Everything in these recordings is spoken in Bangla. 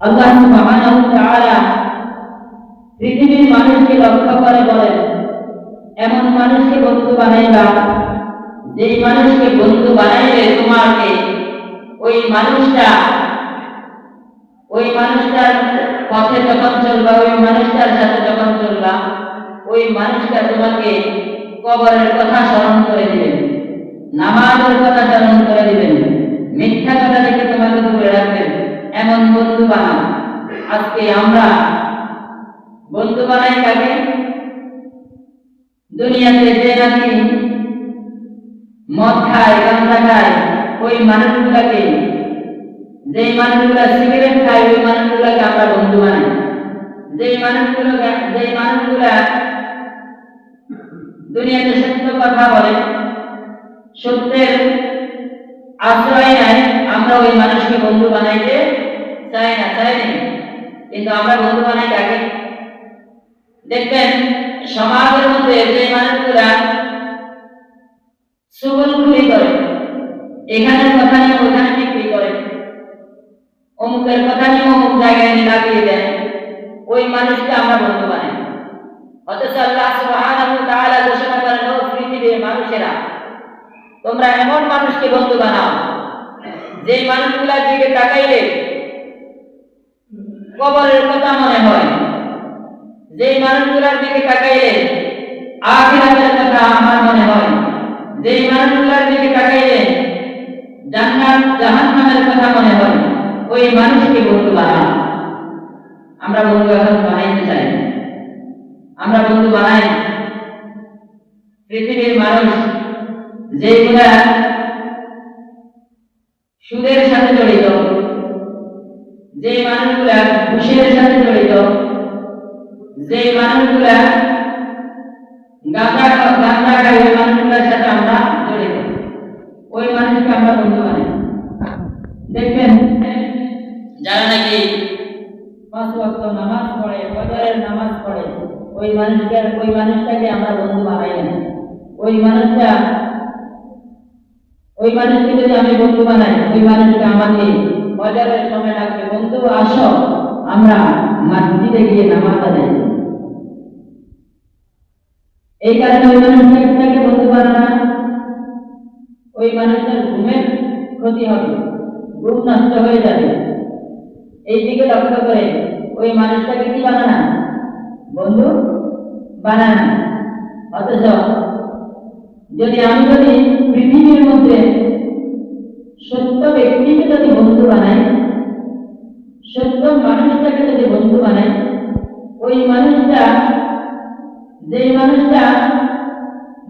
আল্লাহ সুবহানাহু তাআলা পৃথিবীর মানুষকে লক্ষ্য করে বলেন, এমন মানুষকে বন্ধু বানাইবা, যেই মানুষকে বন্ধু বানাইলে তোমাকে ওই মানুষটা, ওই মানুষটার পথে যখন চলবা, ওই মানুষটার সাথে যখন চলবা, ওই মানুষটা তোমাকে কবরের কথা স্মরণ করে দিবেন, নামাজের কথা স্মরণ করে দিবেন, মিথ্যা কথা থেকে তোমাকে দূরে রাখবেন। এমন বন্ধু বানাও। আজকে আমরা বন্ধু বানাই কাকে? দুনিয়াতে যে নাকি মদ খায় গাঁজা খায়, ওই মানুষগুলাকে, যেই মানুষগুলা সিগারেট খায়, ওই মানুষগুলাকে আমরা বন্ধু বানাই। যেই মানুষগুলো যেই মানুষগুলা দুনিয়াতে সত্য কথা বলে, সত্যের আশ্রয় নেয়, আমরা ওই মানুষকে বন্ধু বানাইতে চাই না চাই না? কিন্তু আমরা বন্ধু বানাই কাকে? দেখবেন, সমাজের মধ্যে যে মানুষগুলা সুগলখুলি করে, এখানের কথা নিয়ে ওখানে বিক্রি করে, অমুকের কথা নিয়ে অমুক জায়গায় নিয়ে লাগিয়ে দেয়, ওই মানুষকে আমরা বন্ধু বানাই। অথচ আল্লাহ সুবহানাহু ওয়া তাআলা ঘোষণা করেন, ও পৃথিবীর মানুষেরা, তোমরা এমন মানুষকে বন্ধু বানাও যে মানুষগুলার দিকে তাকাইলে কবরের কথা মনে হয়। যে মানুষগুলার দিকে তাকাইলে আখিরাতের কথা আমার মনে হয়। যে মানুষগুলার দিকে তাকাইলে জান্নাত, জাহান্নামের কথা মনে হয়, ওই মানুষকে বন্ধু বানাও। আমরা বন্ধু এখন বানাইতে চাই। আমরা বন্ধু বানাই পৃথিবীর মানুষ যেগুলা মানুষগুলোর সাথে আমরা জড়িত ওই মানুষকে আমরা বন্ধু দেখবেন যারা নাকি পাঁচ নামাজ পড়ে নামাজ পড়ে ওই মানুষকে, ওই মানুষটাকে আমরা বন্ধু বানাই না ওই মানুষটা ওই মানুষকে যদি আমি বন্ধু বানাই, ওই আমাকে সময় ডাকবে বন্ধু, আসো, আমরা মসজিদে গিয়ে নামাজ আদায়। এই কারণে ওই মানুষটাকে বন্ধু বানানো না। ওই মানুষটার ঘুমের ক্ষতি হবে, ঘুম নষ্ট হয়ে যাবে। এই দিকে লক্ষ্য করে, ওই মানুষটাকে কি বানানা? বন্ধু, বানানা। অথচ যদি আমি যদি পৃথিবীর মধ্যে সত্য ব্যক্তিকে যদি বন্ধু বানাই, সত্য মানুষটাকে যদি বন্ধু বানাই, ওই মানুষটা যে মানুষটা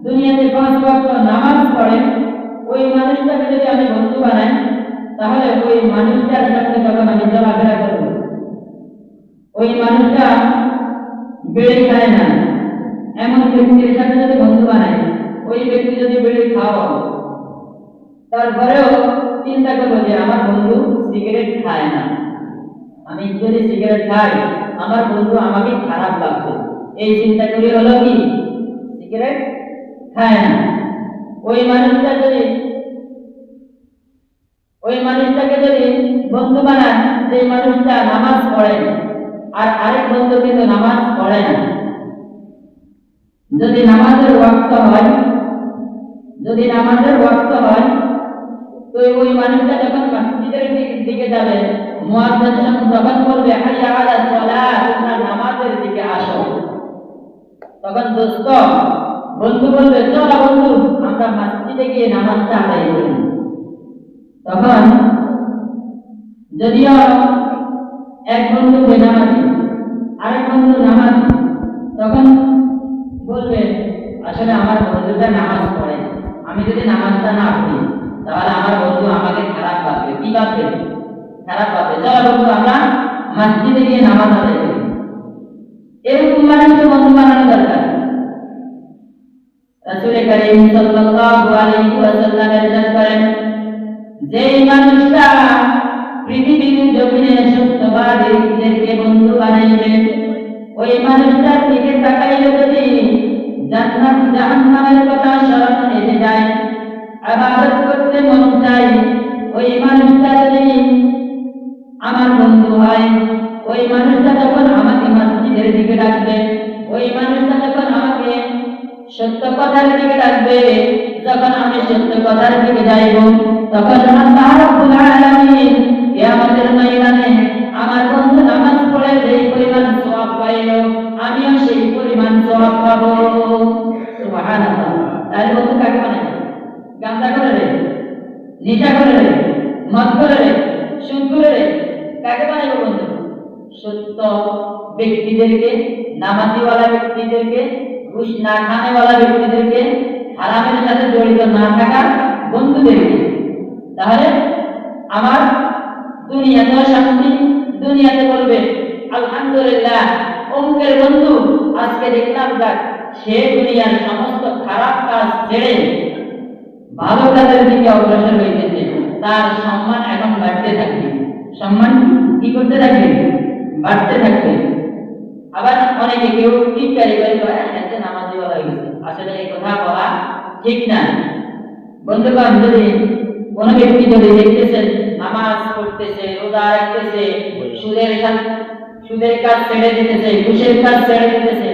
দুনিয়াতে পাঁচ ওয়াক্ত নামাজ পড়ে, ওই মানুষটাকে যদি আমি বন্ধু বানাই, তাহলে ওই মানুষটার সাথে যখন আমি চলাফেরা করব। ওই মানুষটা বেড়ে খায় না। এমন ব্যক্তির সাথে যদি বন্ধু বানাই, ওই ব্যক্তি যদি বেড়ে খাওয়া তারপরেও চিন্তা করব যে আমার বন্ধু সিগারেট খায় না। আমি যদি সিগারেট খাই, আমার বন্ধু আমাকে খারাপ লাগবে এই চিন্তা করি হলো কি? সিগারেট খায় না ওই মানুষটা যদি, ওই মানুষটাকে যদি বন্ধু বানান সেই মানুষটা নামাজ পড়ে আর আরেক বন্ধু কিন্তু নামাজ পড়ে না। যদি নামাজের ওয়াক্ত হয়, যদি নামাজের ওয়াক্ত হয়, তো ওই মানুষটা যখন মসজিদের দিকে- যাবে, মুয়াজ্জিন যখন বলবে হাইয়া আলা সালাত নামাজের দিকে আসো তখন দোস্ত, বন্ধু বলবে, চলো বন্ধু, আমরা মসজিদে গিয়ে নামাজটা আদায় করি। তখন যদিও এক বন্ধু বেনামাজি আরেক বন্ধু নামাজ, তখন বলবে, আসলে আমার বন্ধুটা নামাজ পড়ে, আমি যদি নামাজটা না পড়ি, তাহলে আমার বন্ধু আমাকে খারাপ ভাববে। কি ভাববে? খারাপ ভাববে। চলো বন্ধু, আমরা মসজিদে গিয়ে নামাজ আদায় করি। এরকম মানুষকে বন্ধু বানানো দরকার। রাসূল করিম সাল্লাল্লাহু আলাইহি ওয়াসাল্লাম করেন যেই মানুষটা পৃথিবীর জমিনে সত্যবাদীদেরকে বন্ধু বানাইবে, ওই মানুষটার দিকে তাকাইলে যদি জান্নাত জাহান্নামের কথা স্মরণ এসে যায়, আবাদত করতে মন চায়, ওই মানুষটা যদি আমার আমার বন্ধু হয়, ওই মানুষটা যখন আমাকে মসজিদের দিকে ডাকবে, ওই মানুষটা যখন আমাকে সত্য কথার দিকে ডাকবে, যখন আমি সত্য কথার দিকে যাইব, তখন রাব্বুল আলামিন কিয়ামতের ময়দানে আমার বন্ধু নামাজ পড়ে যেই পরিমাণ পাইল, আমিও সেই পরিমাণ সওয়াব পাবো। তাহলে বন্ধু কাকে বানাই গান্দা করে নেশা করে করে রে সুদ করে রে কাকে বানাইব বন্ধু সত্য ব্যক্তিদেরকে, নামাজিওয়ালা ব্যক্তিদেরকে ঘুষ না খানেওয়ালা ব্যক্তিদেরকে হারামের সাথে জড়িত না থাকা বন্ধুদেরকে। তাহলে আমার দুনিয়াতেও শান্তি, দুনিয়াতে বলবে, আলহামদুলিল্লাহ, অমুকের বন্ধু, আজকে দেখলাম যাক, সে দুনিয়ার সমস্ত খারাপ কাজ ছেড়ে ভালো কাজের দিকে অগ্রসর হইতেছে। তার সম্মান এখন বাড়তে থাকবে। সম্মান কি করতে থাকবে? বাড়তে থাকবে। আবার অনেকে কেউ টিটকারি করে কয় এতে নামাজি বলা হয়ে গেছে। আসলে এই কথা বলা ঠিক না। বন্ধুগণ, যদি কোন ব্যক্তি যদি দেখতেছেন নামাজ পড়তেছে, রোজা রাখতেছে, সুদের সুদের কাজ ছেড়ে দিতেছে, ঘুষের কাজ ছেড়ে দিতেছে,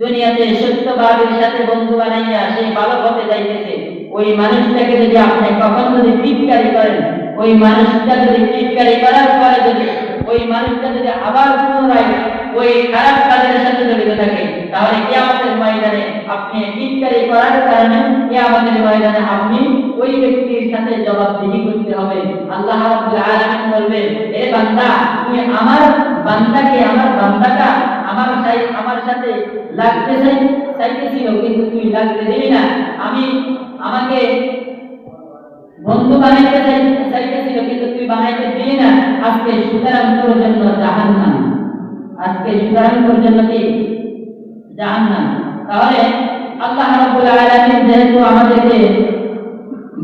দুনিয়াতে সত্যবাদের সাথে বন্ধু বানাইয়া সেই ভালো পথে যাইতেছে, ওই মানুষটাকে যদি আপনি কখন যদি টিটকারি করেন, ওই মানুষটা যদি টিটকারি করার পরে যদি ওই মানুষটা যদি আবার পুনরায় ওই খারাপ কাজের সাথে জড়িত থাকে, তাহলে কিয়ামতের ময়দানে আপনি টিটকারি করার কারণে কিয়ামতের ময়দানে আপনি ওই ব্যক্তির সাথে জবাবদিহি করতে হবে। আল্লাহ রাব্বুল আলামিন বলবে এ বান্দা, তুমি আমার বান্দাকে, আমার বান্দাটা আমার সাই, আমার সাথে লাগতে চাই, চাইতেছিল, কিন্তু তুই লাগতে দিবি না। আমি, আমাকে বন্ধু বানাইতে চাই চাইতেছিল কিন্তু তুই বানাইতে দিলি না। আজকে সুতরাং তোর জন্য জাহান্নাম। আজকে সুতরাং তোর জন্য কি? জাহান্নাম। তাহলে আল্লাহ রাব্বুল আলামিন যেহেতু আমাদেরকে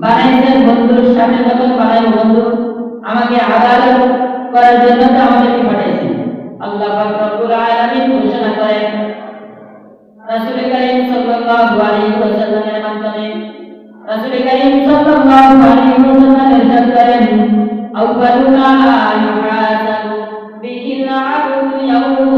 বানাইছেন বন্ধুর সাথে যখন বানাইব বন্ধু, আমাকে আদালত করার জন্য তো আমাদেরকে পাঠিয়েছেন। আল্লাহ পাক রব্বুল আলামিন ঘোষণা করেন, রাসূল করিম সাল্লাল্লাহু আলাইহি ওয়াসাল্লামের মাধ্যমে রাসূল করিম সাল্লাল্লাহু আলাইহি ওয়াসাল্লাম ইরশাদ করেন আউয়ালু মা ইউহাসাবু বিহিল আবদু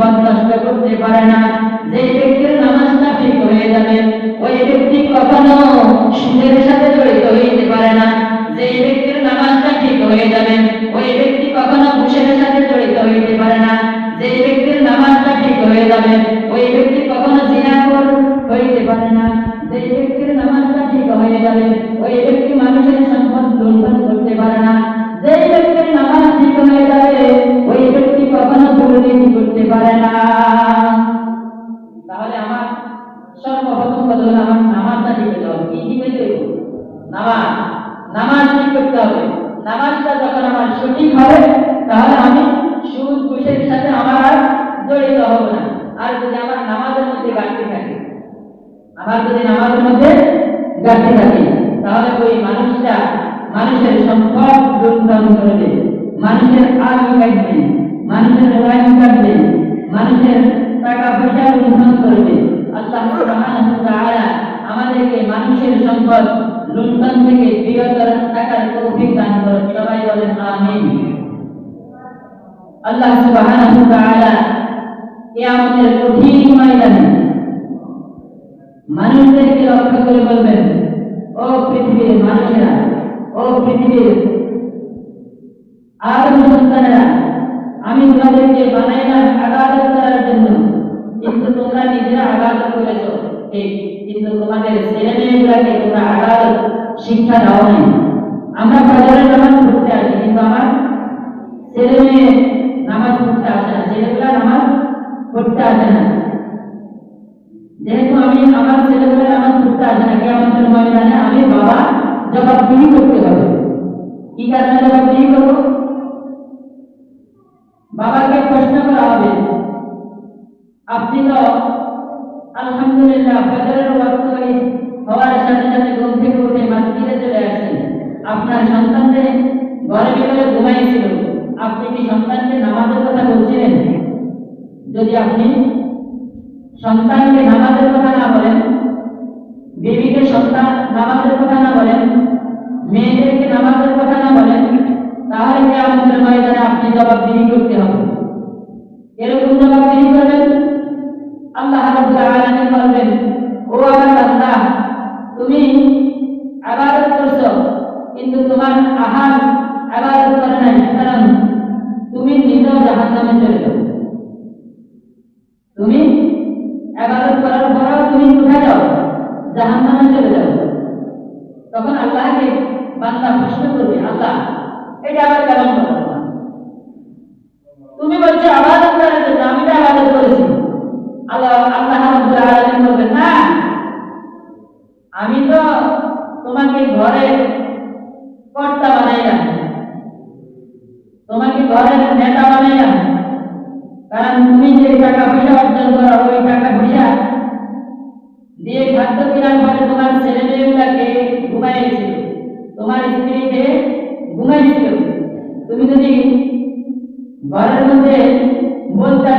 মানুষের করতে পারে না। যে ব্যক্তির নামাজটা ঠিক হয়ে যাবে, ওই ব্যক্তি কখনো সুদের সাথে জড়িত হইতে পারে না। যে ব্যক্তির নামাজটা ঠিক হয়ে যাবে, ওই ব্যক্তি কখনো ঘুষের সাথে জড়িত হইতে পারে না। যে ব্যক্তির নামাজটা ঠিক হয়ে যাবে, ওই ব্যক্তি কখনো জিনাকর হইতে পারে না। যে ব্যক্তির নামাজটা ঠিক হয়ে যাবে, ওই ব্যক্তি মানুষের জড়িত হব না। আর যদি আমার নামাজের মধ্যে ঘাটতি থাকে, আমার যদি নামাজের মধ্যে ঘাটতি থাকে, তাহলে ওই মানুষটা মানুষের সম্পদ লুণ্ঠন করবে মানুষের আগে কাটবে, মানুষের লাইন কাটবে, মানুষের টাকা পয়সা লুণ্ঠন করবে আল্লাহ আমাদেরকে মানুষের সম্পদ লুণ্ঠন থেকে বিরত থাকার তৌফিক দান করুন। সবাই বলেন, আমিন। আল্লাহ সুবহানাহু কিয়ামতের কঠিন ময়দানে মানুষদেরকে লক্ষ্য করে বলবেন, ও পৃথিবীর মানুষেরা, ও পৃথিবীর আর সন্তানেরা আমি তোমাদেরকে বানাইলাম আবাদত করার জন্য কিন্তু তোমরা নিজেরা আবাদত করেছ। কিন্তু তোমাদের ছেলে মেয়েগুলাকে তোমরা আবাদত, শিক্ষা দাও নাই। আমরা ফজরের নামাজ পড়তে আসি, কিন্তু আমার ছেলে মেয়ে নামাজ পড়তে আসে না। ছেলেগুলা নামাজ পড়তে আসে না। যেহেতু আমি আমার ছেলেগুলা নামাজ পড়তে আসে না কেমন ময়দানে আমি বাবা জবাবদিহি করতে হবে কি কারণে জবাবদিহি করব? বাবাকে প্রশ্ন করা হবে, আপনি তো আলহামদুলিল্লাহ ফজরের ওয়াক্ত হওয়ার সাথে সাথে ঘুম থেকে উঠে মসজিদে চলে আসছেন আপনার সন্তানকে ঘরে ভিতরে ঘুমাইছিল। আপনি কি সন্তানকে নামাজের কথা বলছিলেন? যদি আপনি সন্তানকে নামাজের কথা না বলেন, বেবিকে সন্তান নামাজের কথা না বলেন, মেয়েদেরকে নামাজের কথা না বলেন, তাহলে আমাদের ময়দানে আপনি জবাবদিহি করতে হবে। বান্দা প্রশ্ন করবে, আল্লাহ, এটা আবার কেমন কথা তুমি বলছো করার জন্য আমি তো করেছি। আল্লাহ আল্লাহ না, আমি তো তোমাকে ঘরে কর্তা বানাইলাম তোমাকে ঘরের নেতা বানাইলাম কারণ তুমি যে টাকা পয়সা অর্জন করো, ওই টাকা পয়সা দিয়ে খাদ্য কেনার পরে তোমার ছেলে মেয়েগুলাকে ঘুমাইছিল তোমার স্ত্রীকে ঘুমাইছিল। তুমি যদি ঘরের মধ্যে বলতে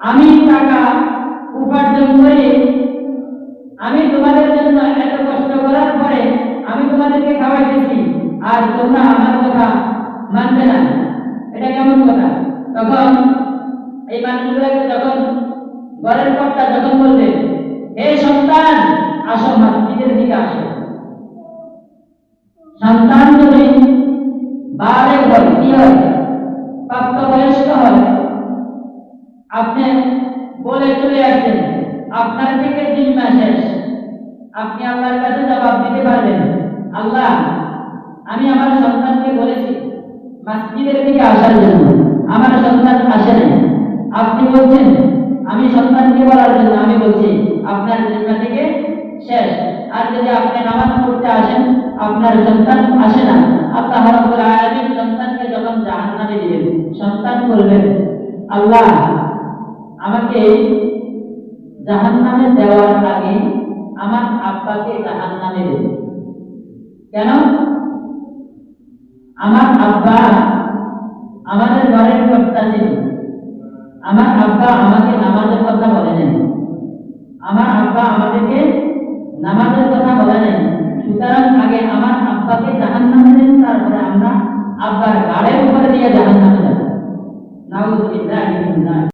আমি টাকা উপার্জন করে, আমি তোমাদের জন্য এত কষ্ট করার পরে আমি তোমাদেরকে খাওয়াইতেছি, আর তোমরা আমার কথা মানবে না। এটা কেমন কথা? তখন এই মানুষগুলোকে যখন ঘরের কর্তা যখন বলবে, হে সন্তান, আসো মসজিদের দিকে আসো। সন্তান যদি বারে কি হয়, প্রাপ্তবয়স্ক হয়। আপনি বলে চলে আসছেন আপনার থেকে জিম্মা শেষ। আপনি আল্লাহর কাছে জবাব দিতে পারবেন, আল্লাহ, আমি আমার সন্তানকে বলেছি, মসজিদের দিকে আসার জন্য। আমার সন্তান আসে নাই। আপনি বলছেন, আমি সন্তানকে বলার জন্য আমি বলছি, আপনার জিম্মা থেকে শেষ। আর যদি আপনি নামাজ পড়তে আসেন আপনার সন্তান আসে না। আল্লাহ রাব্বুল আলামিন সন্তানকে যখন জাহান্নামে দিবেন, সন্তান বলবেন, আল্লাহ, আমাকে জাহান্নামে দেওয়ার আগে আমার আব্বাকে জাহান্নামে দেবে কেন? আমার আব্বা আমাদের ঘরের কর্তা ছিল। আমার আব্বা আমাকে নামাজের কথা বলে নাই। আমার আব্বা আমাদেরকে নামাজের কথা বলে নাই। সুতরাং আগে আমার আব্বাকে জাহান্নামে দেন তারপরে আমরা আব্বার গাড়ের উপরে দিয়ে জাহান্নামে যাব। নাউজুবিল্লাহি মিন যালিক